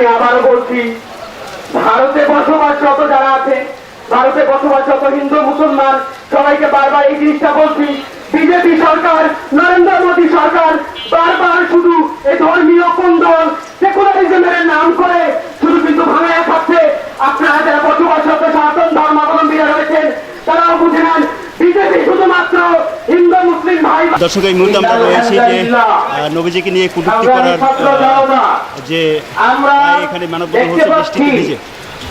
আমি আবারও বলছি, ভারতে বসবাসরত যারা আছে, ভারতে বসবাসরত হিন্দু, মুসলমান, সবাইকে বারবার এই জিনিসটা বলছি বিজেপি সরকার, নরেন্দ্র মোদী সরকার বারবার শুধু এই ধর্মীয় কুন্দল, সেকুলারিজমের নাম করে শুধু কিন্তু ভাঙায় খাচ্ছে। আপনারা দর্শক এই মুহূর্তে আমরা রয়েছি যে নবীজিকে নিয়ে কুটুক্তি করার যে এখানে মানববন্ধন দেখতে হচ্ছে বৃষ্টিতে ভিজে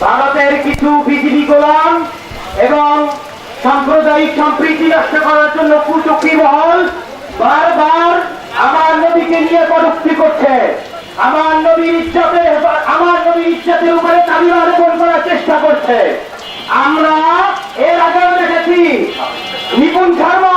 ভারতের কিছু বিজেপি গোলাম এবং সাম্প্রদায়িক সম্প্রীতি নষ্ট করার জন্য মহল বারবার আমার নবীকে নিয়ে কটুক্তি করছে। আমার নবীর ইচ্ছাতে আমার নবীর উপরে তালিবান রোপণ করার চেষ্টা করছে। আমরা এর আগেও দেখেছি নিপুণ শর্মা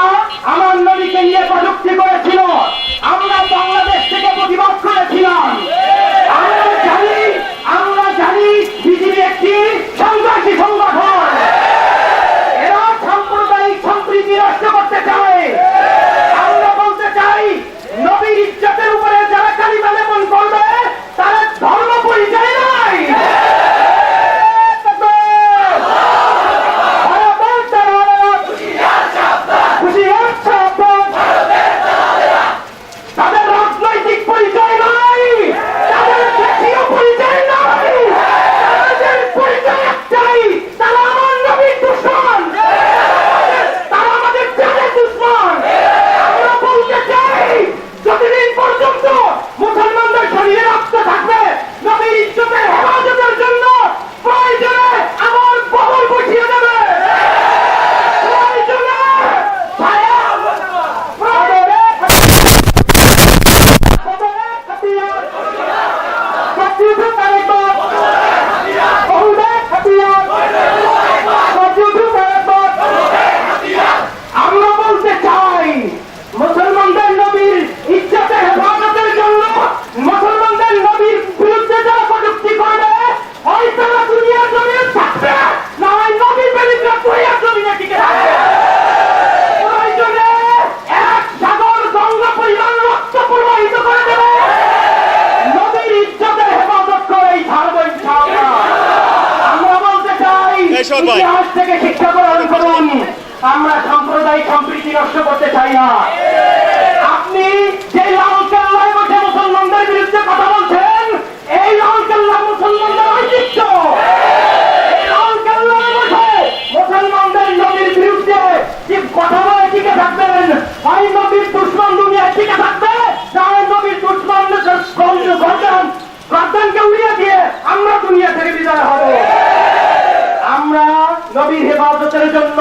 নবীর হেফাজতের জন্য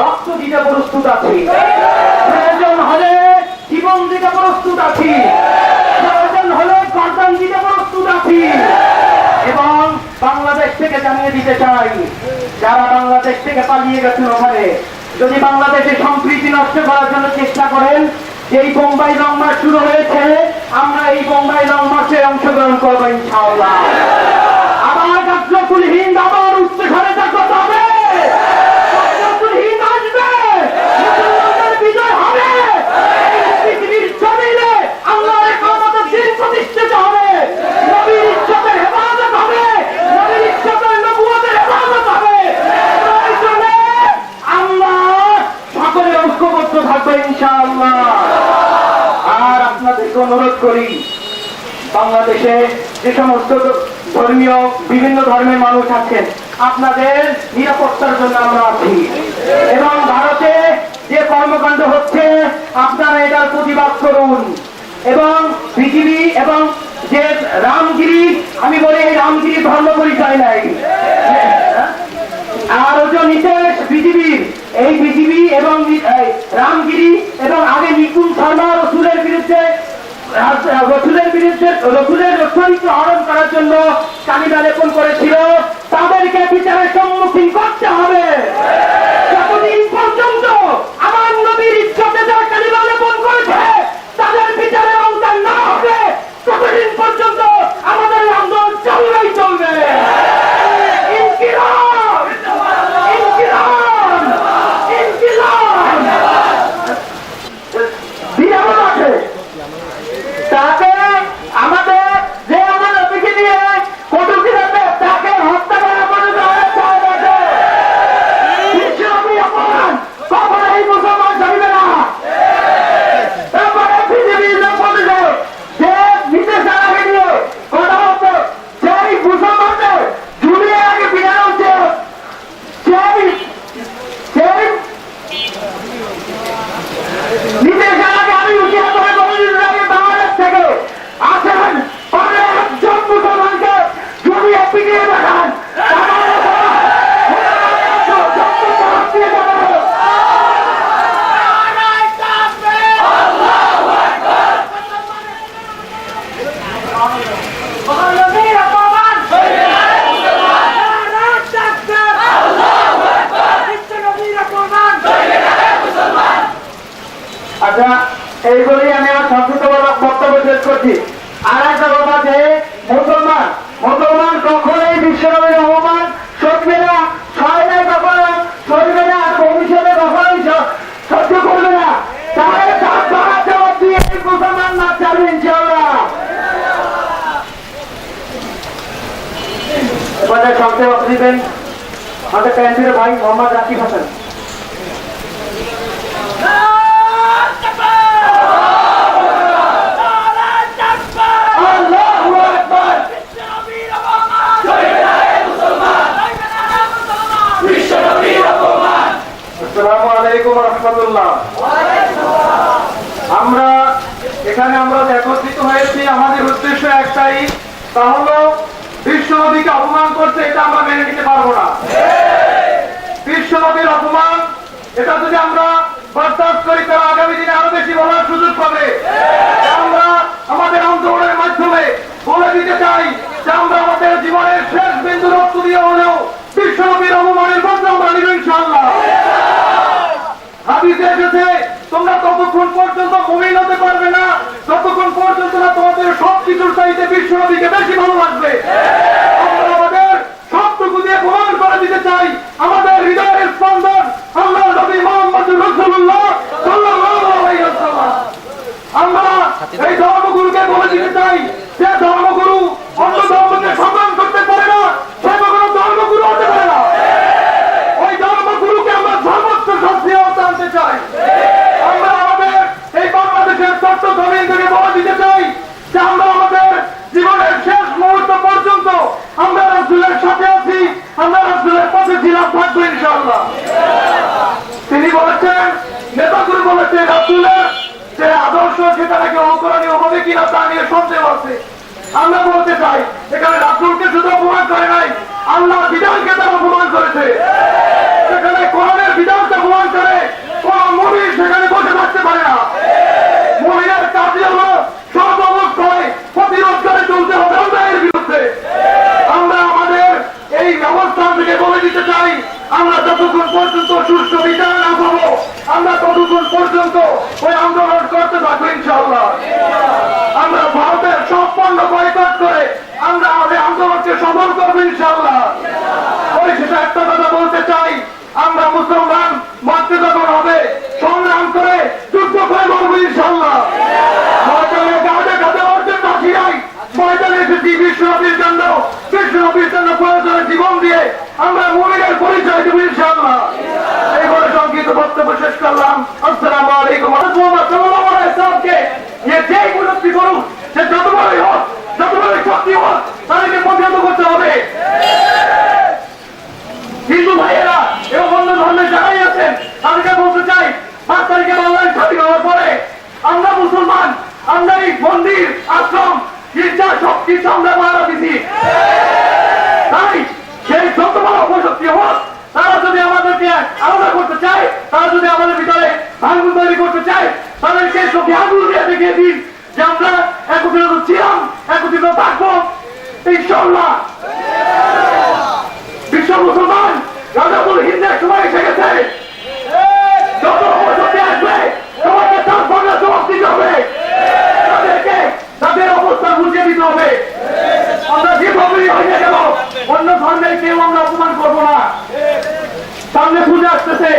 রক্ত দিতে প্রস্তুত আছি। প্রয়োজন হলে জীবন দিতে প্রস্তুত আছি। প্রয়োজন হলে গর্দান দিতে প্রস্তুত আছি। এবং বাংলাদেশ থেকে জানিয়ে দিতে চাই, যারা বাংলাদেশ থেকে পালিয়ে গেছেন ওখানে, যদি বাংলাদেশে সম্প্রীতি নষ্ট করার জন্য চেষ্টা করেন এই বোম্বাই লং মার্চ শুরু হয়েছে, আমরা এই বোম্বাই লং মার্চে অংশগ্রহণ করব ইনশাআল্লাহ। আবার হিন্দ আবার উচ্চ স্বরে জাগ্রত হবে গাজরতুল হিন্দ আসবে মুসলমানদের বিজয় হবে এই পৃথিবীর জমিনে আল্লাহর একামতের দিন প্রতিষ্ঠিত হবে নবীর ইজ্জতের হেফাজত হবে নবীর ইজ্জতের নবুয়তের হেফাজত হবে প্রয়োজনে আমরা সকলে ঐক্যবদ্ধ থাকব ইনশাআল্লাহ আর আপনাদেরকে অনুরোধ করি বাংলাদেশে যে সমস্ত ধর্মীয়, বিভিন্ন ধর্মের মানুষ আছেন, আপনাদের নিরাপত্তার জন্য আমরা আছি। এবং ভারতে যে কর্মকাণ্ড হচ্ছে, আপনারা এটার প্রতিবাদ করুন। এবং পৃথিবী এবং যে রামগিরি, আমি বলি এই রামগিরি ধর্ম পরিচয় নাই। আর ওজন নিতেশ পৃথিবীর, এই পৃথিবী এবং রামগিরি এবং আগে নিকুঞ্জ শর্মা রসুলের বিরুদ্ধে রসুলের বিরুদ্ধে, রসুলের চরিত্র হরণ করার জন্য কালিমা লেপন করেছিল তাদেরকে বিচারের সম্মুখীন করতে হবে যতদিন পর্যন্ত আমার নবীর ইচ্ছাতে যারা কালিমা লেপন করেছে তাদের বিচারে অংশ না হবে ততদিন পর্যন্ত আমাদের আন্দোলন চলবেই চলবে ইনকিলাব! ইনকিলাব! ইনকিলাব! বিরামত আছে তাকে আমাদের যে আমার নবীকে নিয়ে এই বলেই আমি আমার সংক্ষিপ্তমূলক বক্তব্য শেষ করছি। আর একটা কথা যে মুসলমান মুসলমান কখনোই বিশ্বনবীর অপমান সরবে না ছয় নাই কখনো সরবে না ভবিষ্যতে কখনোই সহ্য করবে না। তাহলে তার দ্বারা জবাব দিয়ে মুসলমান না চালবে ইনশাআল্লাহ? এবারে সংক্ষেপ দিবেন আমাদের প্যান্টির ভাই মোহাম্মদ রাকিব হাসান। রহমতুল্লাহ আমরা এখানে আমরা একত্রিত হয়েছি, আমাদের উদ্দেশ্য একটাই, তা হলো অপমান করছে এটা আমরা মেনে নিতে পারব না। অপমান, এটা যদি আমরা আগামী দিনে আরও বেশি সুযোগ আমাদের মাধ্যমে বলে দিতে চাই আমরা আমাদের জীবনের শেষ বিন্দু হলেও পর্যন্ত মুমিন হতে পারবে না। ততক্ষণ পর্যন্ত না তোমাদের সব কিছুর চাইতে বিশ্বনবীকে বেশি ভালো লাগবে আমাদের সবটুকু দিয়ে প্রমাণ করে দিতে চাই, আমাদের হৃদয়ের স্পন্দন আমরা নবী মোহাম্মদ রসুল্লাহ সাল্লাল্লাহু আলাইহি ওয়াসাল্লাম আমরা এই ধর্মগুরুকে বলে দিতে চাই যে ধর্মগুরু অন্য ধর্মকে সম্মান করতে পারে না সে কখনো ধর্মগুরু হতে পারে না ওই ধর্মগুরুকে আমরা সর্বোচ্চ শাস্তি আওতা আনতে চাই আমরা আমাদের এই বাংলাদেশের ছোট্ট জমিন থেকে বলে দিতে চাই যে আমরা আমাদের জীবনের শেষ মুহূর্ত পর্যন্ত আমরা রাসুলের সাথে আছি আমরা রাসুলের পথে ছিলাম থাকব ইনশাআল্লাহ তিনি বলেছেন নেতাগুরু বলেছেন রাসুলের যে আদর্শ সেটা নাকি অনুকরণীয় হবে কিনা তা নিয়ে সন্দেহ আছে আমরা বলতে চাই এখানে রাসুলকে শুধু অপমান করে নাই আল্লাহ বিধানকে তারা অপমান করেছে সেখানে কোরআনের বিধানকে অপমান করে কোন মুমিন সেখানে বসে থাকতে পারে না মুমিনের কাজই হলো সব অবস্থায় প্রতিরোধ করে চলতে হবে অন্যায়ের বিরুদ্ধে আমরা আমাদের এই ব্যবস্থান থেকে বলে দিতে চাই আমরা যতক্ষণ পর্যন্ত সুষ্ঠু বিচার না পাবো আমরা ততক্ষণ পর্যন্ত ওই আন্দোলন করতে থাকব ইনশাআল্লাহ আমরা ভারতের সব পণ্য বয়কট করে আমরা আমাদের আন্দোলনকে সফল করব ইনশাআল্লাহ ওই সেটা একটা কথা বলতে চাই আমরা মুসলমান মাতৃ যখন হবে সংগ্রাম করে যুদ্ধ করে বলব ইনশাআল্লাহ ময়দানে গাঁদে গাঁদে অর্জন বাকি নাই ময়দানে এসেছি বিশ্বনবীর জন্য বিশ্বনবীর জন্য প্রয়োজনে জীবন দিয়ে আমরা মুমিনের পরিচয় দেবো ইনশাআল্লাহ। সংক্ষিপ্ত বক্তব্য শেষ করলাম। আসসালামু আলাইকুম। যেই করুক, সে যত বড়ই হোক, যত বড়ই শক্তি হোক, তাদেরকে করতে হবে। হিন্দু ভাইয়েরা এবং অন্য ধর্মের যারাই আছেন, তাদেরকে বলতে চাই, পাঁচ তারিখে স্বাধীন হওয়ার পরে আমরা মুসলমান আমরা এই মন্দির আশ্রম গির্জা সব কিছু আমরা মারা দিছি। তাই সেই যত বড় অপশক্তি হোক, তারা যদি আমাদেরকে আলাদা করতে চায়, তারা যদি আমাদের ভিতরে ভাঙন তৈরি করতে চায় তাদেরকে চোখে আঙুল দিয়ে দেখিয়ে দিন যে আমরা একত্রিত ছিলাম, একত্রিত থাকব ইনশাল্লাহ বিশ্ব মুসলমান রাজাপুর হিন্দের সময় এসে গেছে যত অপশক্তি আসবে সবাইকে তার সঙ্গে জবাব দিতে হবে তাদেরকে তাদের অবস্থা বুঝিয়ে দিতে হবে আমরা যেভাবেই হয়ে গেল অন্য ধর্মের কেউ আমরা অপমান করব না সামনে পুজো আসতেছে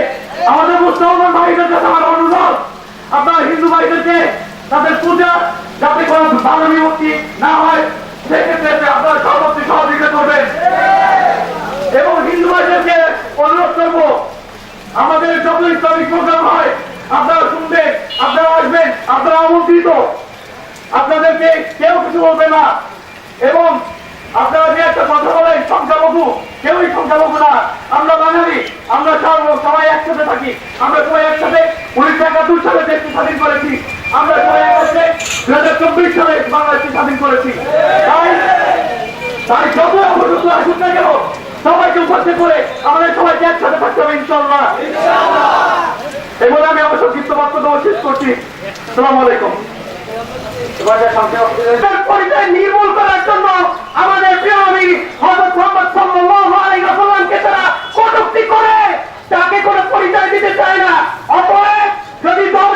আমাদের মুসলমান ভাইদের কাছে আমার অনুরোধ আপনার তাদের পূজা যাতে কোনো বাধা বিভক্তি না হয়, সেক্ষেত্রে আপনারা সর্বোচ্চ সহযোগিতা করবেন। এবং হিন্দু ভাইদেরকে অনুরোধ করব, আমাদের যত ইসলামিক প্রোগ্রাম হয়, আপনারা শুনবেন, আপনারা আসবেন, আপনারা আমন্ত্রিত। আপনাদেরকে কেউ কিছু বলবে না। এবং আপনারা যে একটা কথা বলেন সংখ্যালঘু কেউই সংখ্যালঘু না। আমরা বাঙালি আমরা সব- সবাই একসাথে থাকি। আমরা সবাই একসাথে উনিশশো একাত্তর সালে দেশকে স্বাধীন করেছি। আমরা সবাই একসাথে হাজার চব্বিশ সালে বাংলাদেশকে স্বাধীন করেছি। তাই তাই যত অপযুক্ত আসুক না কেন সবাইকে উপস্থিত করে আমাদের সবাইকে একসাথে থাকতে হবে ইনশাল্লাহ এই বলে আমি আমার সংক্ষিপ্ত বক্তব্য শেষ করছি। সালাম আলাইকুম। পরিচয় নির্মূল করার জন্য আমাদের প্রিয় আমির হযরত মুহাম্মদ সাল্লাল্লাহু আলাইহি ওয়াসাল্লামকে তারা কটুক্তি করে, তাকে কোনো পরিচয় দিতে চায় না। অতএব যদি দর